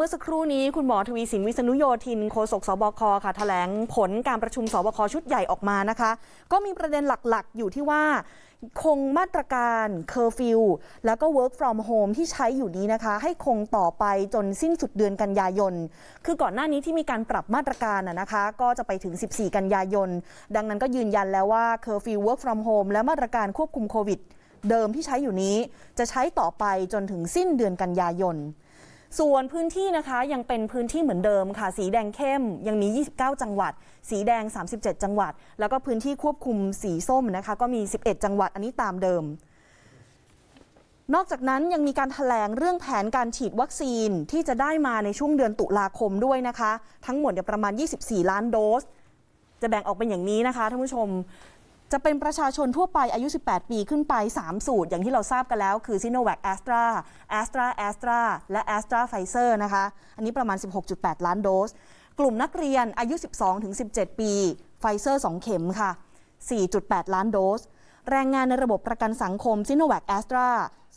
เมื่อสักครู่นี้คุณหมอทวีสินวิษณุโยธินโฆษกสบคค่ะแถลงผลการประชุมสบคชุดใหญ่ออกมานะคะ ก็มีประเด็นหลักๆ อยู่ที่ว่าคงมาตรการเคอร์ฟิวแล้วก็ work from home ที่ใช้อยู่นี้นะคะ ให้คงต่อไปจนสิ้นสุดเดือนกันยายน คือก่อนหน้านี้ที่มีการปรับมาตรการนะนะคะ ก็จะไปถึง 14 กันยายน ดังนั้นก็ยืนยันแล้วว่าเคอร์ฟิว work from home และมาตรการควบคุมโควิด เดิมที่ใช้อยู่นี้ จะใช้ต่อไปจนถึงสิ้นเดือนกันยายน ส่วนพื้นที่นะคะยังเป็นพื้นที่เหมือนเดิมค่ะ สีแดงเข้มยังมี 29 จังหวัด สีแดง 37 จังหวัด แล้วก็พื้นที่ควบคุมสีส้มนะคะ ก็มี 11 จังหวัดอันนี้ตามเดิม นอกจากนั้นยังมีการถแถลงเรื่องแผนการฉีดวัคซีนที่จะได้มาในช่วงเดือนตุลาคมด้วยนะคะ ทั้งหมดเนี่ยประมาณ 24 ล้านโดส จะแบ่งออกเป็นอย่างนี้นะคะท่านผู้ชม จะเป็นประชาชนทั่วไปอายุ 18 ปีขึ้นไป 3 สูตร อย่างที่เราทราบกันแล้ว คือ s i n o v a c a s t r a a s t r a a s t r a และ a s t r a p f i z e r นะคะ อันนี้ประมาณ 16.8 ล้านโดส กลุ่มนักเรียนอายุ 12-17 ปีไฟเซอร์ 2 เข็มค่ะ 4.8 ล้านโดส แรงงานในระบบประกันสังคม s i n o v a c a s t r a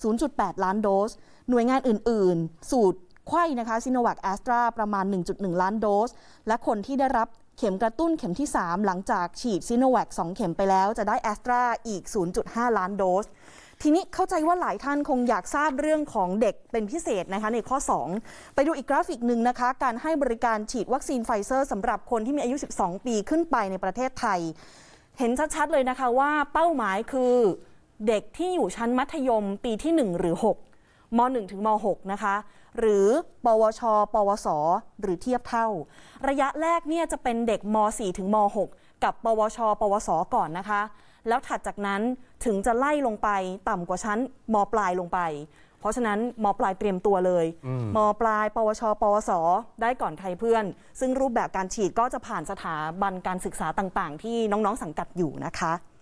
0.8 ล้านโดส หน่วยงานอื่น ๆ สูตรไข้นะคะ s i n o v a c a s t r a ประมาณ 1.1 ล้านโดส และคนที่ได้รับ เข็มกระตุ้นเข็มที่ 3 หลังจากฉีดซิโนแวค2เข็มไปแล้วจะได้แอสตราอีก 0.5 ล้านโดส ทีนี้เข้าใจว่าหลายท่านคงอยากทราบเรื่องของเด็กเป็นพิเศษนะคะในข้อ 2 ไปดูอีกกราฟิกหนึ่งนะคะ การให้บริการฉีดวัคซีนไฟเซอร์สำหรับคนที่มีอายุ 12 ปีขึ้นไปในประเทศไทย เห็นชัดๆเลยนะคะว่าเป้าหมายคือเด็กที่อยู่ชั้นมัธยมปีที่ 1 หรือ 6 ม 1 ถึงม 6 นะคะ หรือ ปวช ปวส หรือเทียบเท่า ระยะแรกเนี่ยจะเป็นเด็กม 4 ถึงม 6 กับ ปวช ปวส ก่อนนะคะ แล้วถัดจากนั้นถึงจะไล่ลงไปต่ำกว่าชั้นมปลายลงไป เพราะฉะนั้นมปลายเตรียมตัวเลยมปลาย ปวช ปวส ได้ก่อนใครเพื่อน ซึ่งรูปแบบการฉีดก็จะผ่านสถาบันการศึกษาต่าง ๆ ที่น้องๆสังกัดอยู่นะคะ